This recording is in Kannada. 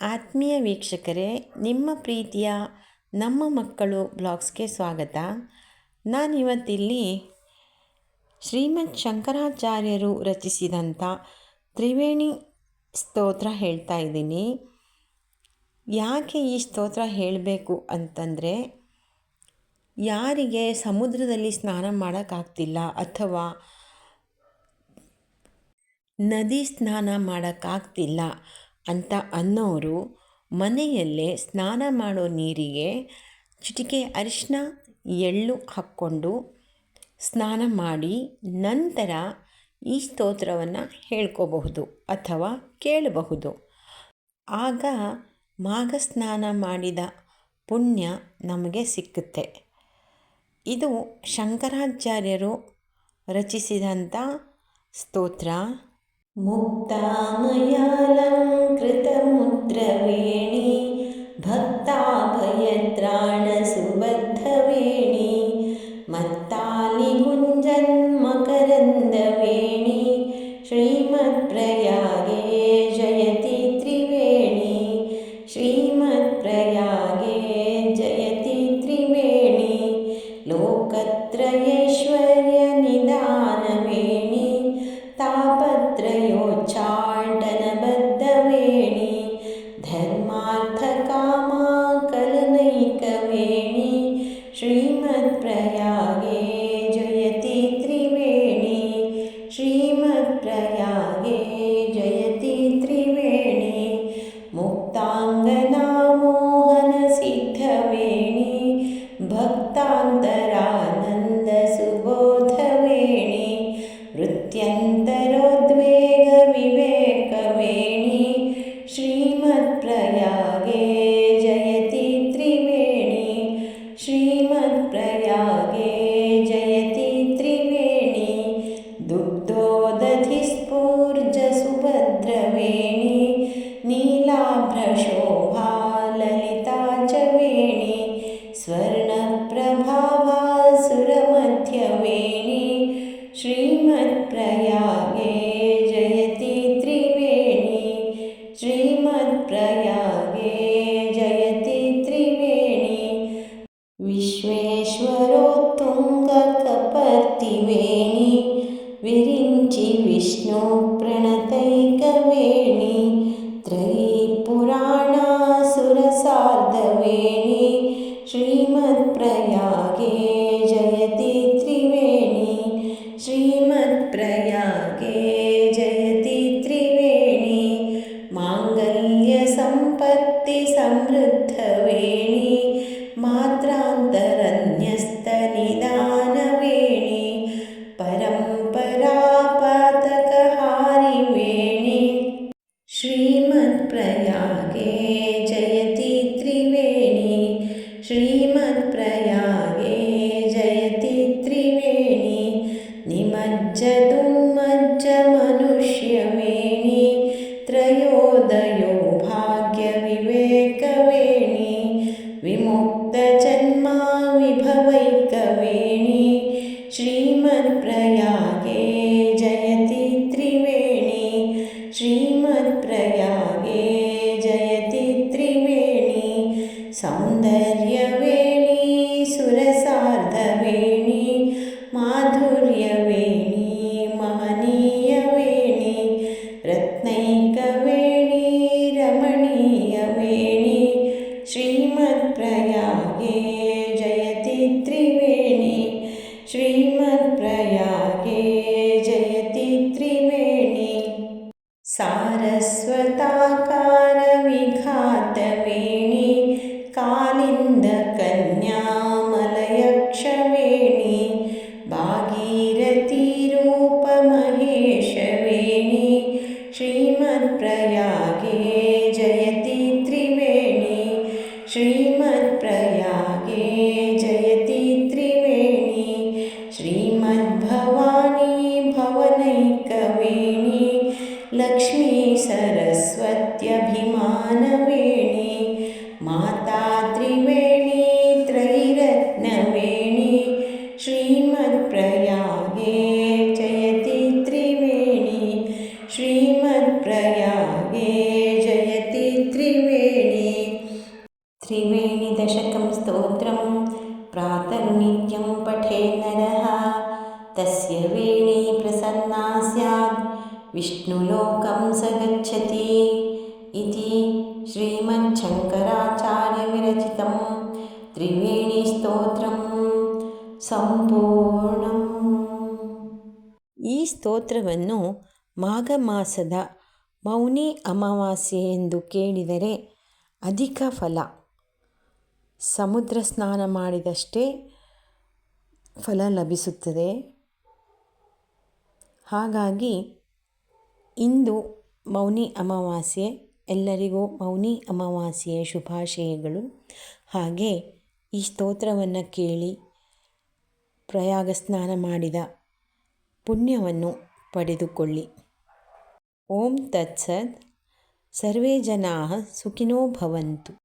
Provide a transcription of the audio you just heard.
ಆತ್ಮೀಯ ವೀಕ್ಷಕರೇ, ನಿಮ್ಮ ಪ್ರೀತಿಯ ನಮ್ಮ ಮಕ್ಕಳು ಬ್ಲಾಗ್ಸ್ಗೆ ಸ್ವಾಗತ. ನಾನಿವತ್ತಿಲ್ಲಿ ಶ್ರೀಮದ್ ಶಂಕರಾಚಾರ್ಯರು ರಚಿಸಿದಂಥ ತ್ರಿವೇಣಿ ಸ್ತೋತ್ರ ಹೇಳ್ತಾ ಇದ್ದೀನಿ. ಯಾಕೆ ಈ ಸ್ತೋತ್ರ ಹೇಳಬೇಕು ಅಂತಂದರೆ, ಯಾರಿಗೆ ಸಮುದ್ರದಲ್ಲಿ ಸ್ನಾನ ಮಾಡೋಕ್ಕಾಗ್ತಿಲ್ಲ ಅಥವಾ ನದಿ ಸ್ನಾನ ಮಾಡೋಕ್ಕಾಗ್ತಿಲ್ಲ ಅಂತ ಅನ್ನೋರು ಮನೆಯಲ್ಲೇ ಸ್ನಾನ ಮಾಡೋ ನೀರಿಗೆ ಚಿಟಿಕೆ ಅರಿಶಿನ ಎಳ್ಳು ಹಾಕ್ಕೊಂಡು ಸ್ನಾನ ಮಾಡಿ ನಂತರ ಈ ಸ್ತೋತ್ರವನ್ನು ಹೇಳ್ಕೋಬಹುದು ಅಥವಾ ಕೇಳಬಹುದು. ಆಗ ಮಾಘ ಸ್ನಾನ ಮಾಡಿದ ಪುಣ್ಯ ನಮಗೆ ಸಿಕ್ಕುತ್ತೆ. ಇದು ಶಂಕರಾಚಾರ್ಯರು ರಚಿಸಿದಂಥ ಸ್ತೋತ್ರ. मुक्तामयालङ्कृतमुद्रवेणी भक्ताभयत्राणसुबद्धवेणी मत्तालिगुञ्जन्मकरन्दवेणी श्रीमत्प्रयागे जयति त्रिवेणी श्रीमत्प्रयागे जयति त्रिवेणी लोकत्रयैश्वर्यनिदानवेणी श्रीमत्प्रयागे जयति त्रिवेणी मुक्ताङ्गनामोहनसिद्धवेणी भक्तान्तरानन्दसुबोधवेणी वृत्त्यन्तरोद्वेगविवेकवेणी श्रीमत्प्रयागे जयति त्रिवेणी श्रीमत्प्रयागे विश्वेश्वरोत्तुङ्गकपर्तिवेणी विरिञ्चि विष्णुप्रणतैकवेणी त्रयीपुराणासुरसार्धवेणी श्रीमत्प्रयागे जयति त्रिवेणी श्रीमत्प्रयागे जयति त्रिवेणी माङ्गल्यसम्पत्तिसमृद्धवेणी श्रीमत्प्रयागे जयति त्रिवेणी श्रीमत्प्रयागे जयति त्रिवेणी निमज्जदुन्मज्जमनुष्यवेणी सौन्दर्यवेणी सुरसार्धवेणी माधुर्यवेणी महनीयवेणी रत्नैकवेणी रमणीयवेणी श्रीमत्प्रयागे जयति त्रिवेणी श्रीमत्प्रयागे जयति त्रिवेणी सारस्वताकारविघातवेणी श्रीमत्प्रयागे जयति त्रिवेणी श्रीमद्भवानी भवनैकवेणी लक्ष्मी सरस्वत्यभिमानवेणी माता प्रातर्नित्यं पठे नरः तस्य वेणी प्रसन्ना स्यात् विष्णुलोकं स गच्छति इति श्रीमच्छङ्कराचार्यविरचितं त्रिवेणीस्तोत्रं ಸಂಪೂರ್ಣಂ ಈ ಸ್ತೋತ್ರವನ್ನು ಮಾಘ ಮಾಸದ ಮೌನಿ ಅಮಾವಾಸ್ಯೆ ಎಂದು ಕೇಳಿದರೆ ಅಧಿಕ ಫಲ ಸಮುದ್ರ ಸ್ನಾನ ಮಾಡಿದಷ್ಟೇ ಫಲ ಲಭಿಸುತ್ತದೆ. ಹಾಗಾಗಿ ಇಂದು ಮೌನಿ ಅಮಾವಾಸ್ಯೆ, ಎಲ್ಲರಿಗೂ ಮೌನಿ ಅಮಾವಾಸ್ಯೆಯ ಶುಭಾಶಯಗಳು. ಹಾಗೆ ಈ ಸ್ತೋತ್ರವನ್ನು ಕೇಳಿ ಪ್ರಯಾಗ ಸ್ನಾನ ಮಾಡಿದ ಪುಣ್ಯವನ್ನು ಪಡೆದುಕೊಳ್ಳಿ. ಓಂ ತತ್ಸತ್. ಸರ್ವೇ ಜನಾ ಸುಖಿನೋ ಭವಂತು.